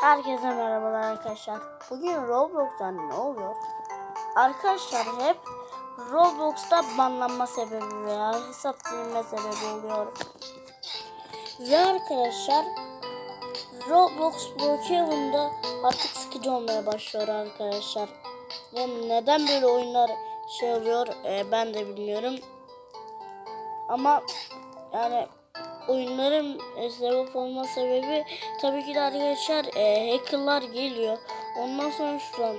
Herkese merhabalar arkadaşlar. Bugün Roblox'tan ne oluyor? Arkadaşlar hep Roblox'ta banlanma sebebi veya hesap silinme sebebi oluyor. Ve arkadaşlar Roblox Brookhaven'da artık sıkıcı olmaya başlıyor arkadaşlar. Ve neden böyle oyunlar şey oluyor e, ben de bilmiyorum. Ama yani oyunların e, sebep olma sebebi tabii ki de arkadaşlar e, hackerlar geliyor. Ondan sonra şuradan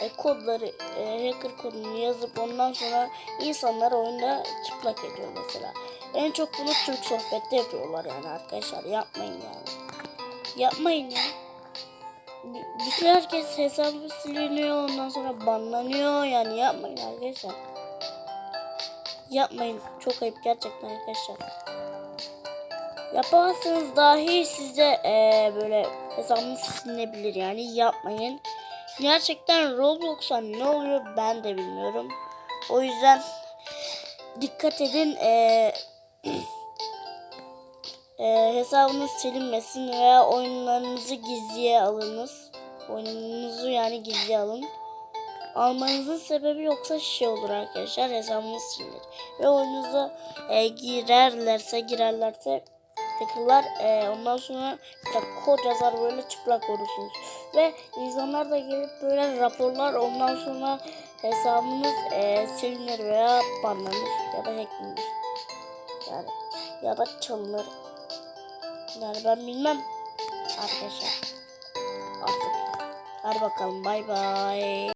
e, kodları e, hacker kodunu yazıp ondan sonra insanlar oyunda çıplak ediyor mesela. En çok bunu Türk sohbette yapıyorlar yani arkadaşlar yapmayın yani. Yapmayın ya. Bütün herkes hesabı siliniyor ondan sonra banlanıyor yani yapmayın arkadaşlar. Yapmayın çok ayıp gerçekten arkadaşlar. Yapamazsanız dahi size eee, böyle hesabınız silinebilir yani yapmayın. Gerçekten Roblox'a ne oluyor ben de bilmiyorum. O yüzden dikkat edin eee, eee, hesabınız silinmesin veya oyunlarınızı gizliye alınız. Oyununuzu yani gizliye alın. Almanızın sebebi yoksa şey olur arkadaşlar hesabınız silinir. Ve oyununuza eee, girerlerse girerlerse hackerlar e, ondan sonra de kod yazar böyle çıplak olursunuz. Ve insanlar da gelip böyle raporlar ondan sonra hesabınız e, silinir veya banlanır ya da hacklenir. Yani ya da çalınır. Yani ben bilmem arkadaşlar. Artık. Hadi bakalım bay bay.